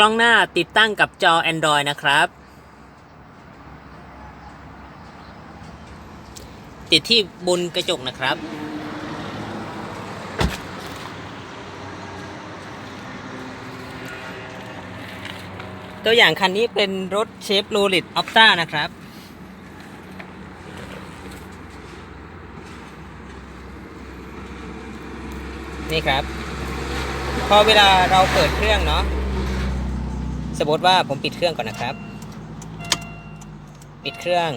กล้องหน้าติดตั้งกับจอ Android นะครับ ติดที่บนกระจกนะครับ ตัวอย่างคันนี้เป็นรถเชฟโรลิตออ t ต้านะครับนี่ครับ พอเวลาเราเปิดเครื่องเนาะ สมมติว่าผมปิดเครื่องก่อนนะครับ ปิดเครื่อง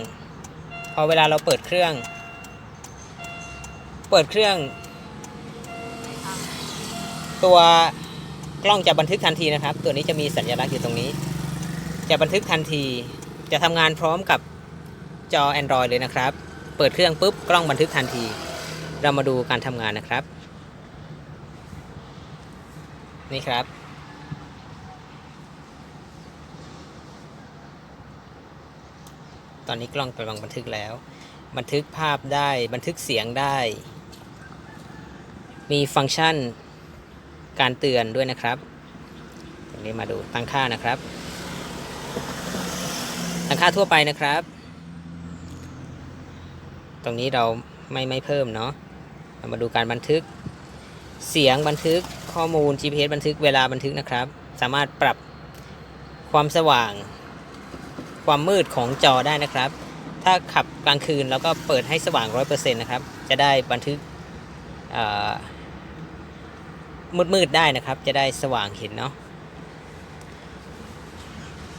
พอเวลาเราเปิดเครื่อง เปิดเครื่อง ตัวกล้องจะบันทึกทันทีนะครับ ตัวนี้จะมีสัญลักษณ์อยู่ตรงนี้ จะบันทึกทันที จะทำงานพร้อมกับจอ Android เลยนะครับ เปิดเครื่องปุ๊บกล้องบันทึกทันที เรามาดูการทำงานนะครับ นี่ครับ อนนี้กล้องกำลังบันทึกแล้ว บันทึกภาพได้บันทึกเสียงได้ มีฟังก์ชันการเตือนด้วยนะครับตรงนี้มาดูตั้งค่านะครับ ตั้งค่าทั่วไปนะครับ ตรงนี้เราไม่ไม่เพิ่มเนาะเรามาดูการบันทึก เสียงบันทึกข้อมูล GPS บันทึกเวลาบันทึกนะครับ สามารถปรับความสว่าง ความมืดของจอได้นะครับ ถ้าขับกลางคืนแล้วก็เปิดให้สว่าง 100%นะครับ จะได้บันทึกมืดมืดๆได้นะครับ จะได้สว่างเห็นเนาะ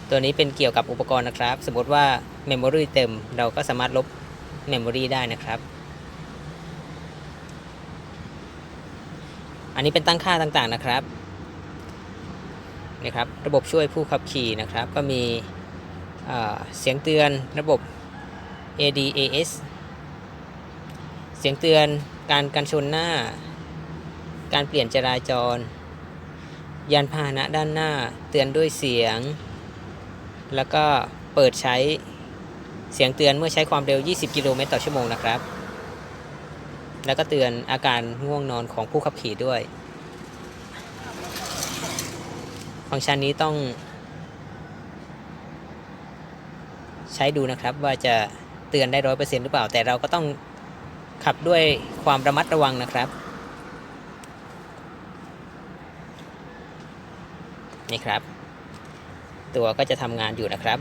ตัวนี้เป็นเกี่ยวกับอุปกรณ์นะครับ สมมติว่าเมมโมรีเต็ม เราก็สามารถลบเมมโมรีได้นะครับ อันนี้เป็นตั้งค่าต่างๆนะครับนี่ครับ ระบบช่วยผู้ขับขี่นะครับ ก็มี เสียงเตือนระบบ ADAS เสียงเตือนการกันชนหน้า การเปลี่ยนจราจร ยานพาหนะด้านหน้าเตือนด้วยเสียง แล้วก็เปิดใช้เสียงเตือนเมื่อใช้ความเร็ว 20 กิโลเมตรต่อชั่วโมงนะครับ แล้วก็เตือนอาการง่วงนอนของผู้ขับขี่ด้วย ฟังก์ชันนี้ต้อง ใช้ดูนะครับ ว่าจะเตือนได้ร้อยเปอร์เซ็นต์หรือเปล่า แต่เราก็ต้องขับด้วยความระมัดระวังนะครับ นี่ครับ ตัวก็จะทำงานอยู่นะครับ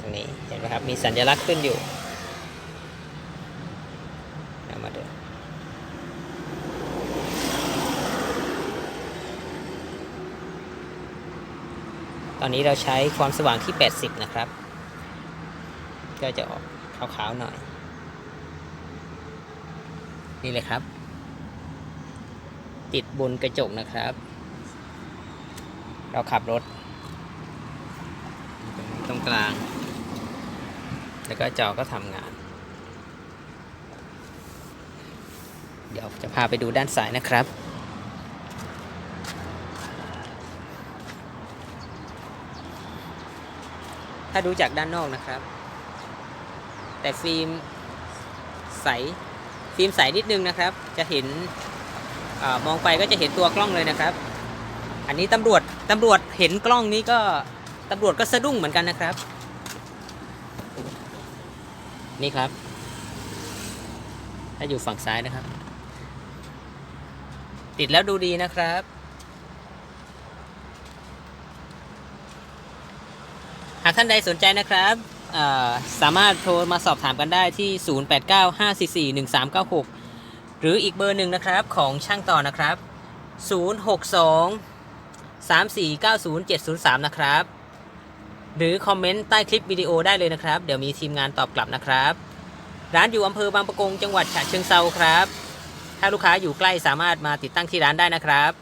ตรงนี้เห็นไหมครับ มีสัญลักษณ์ขึ้นอยู่เอามาดูตอนนี้เราใช้ความสว่างที่ 80 นะครับ ก็จะออกขาวๆหน่อย นี่เลยครับ ติดบนกระจกนะครับ เราขับรถ ตรงกลาง แล้วก็จอก็ทำงาน เดี๋ยวจะพาไปดูด้านซ้ายนะครับถ้าดูจากด้านนอกนะครับ แต่ฟิล์มใส ฟิล์มใสนิดนึงนะครับ จะเห็นอมองไปก็จะเห็นตัวกล้องเลยนะครับ อันนี้ตำรวจตำรวจเห็นกล้องนี้ก็ตำรวจก็สะดุ้งเหมือนกันนะครับ นี่ครับ ถ้าอยู่ฝั่งซ้ายนะครับ ติดแล้วดูดีนะครับหากท่านใดสนใจนะครับ สามารถโทรมาสอบถามกันได้ที่ 0895441396 หรืออีกเบอร์หนึ่งนะครับของช่างต่อนะครับ 062 3490703 นะครับ หรือคอมเมนต์ใต้คลิปวิดีโอได้เลยนะครับ เดี๋ยวมีทีมงานตอบกลับนะครับ ร้านอยู่อำเภอบางปะกงจังหวัดฉะเชิงเซาครับ ถ้าลูกค้าอยู่ใกล้สามารถมาติดตั้งที่ร้านได้นะครับ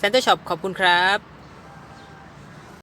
Center Shop ขอบคุณครับ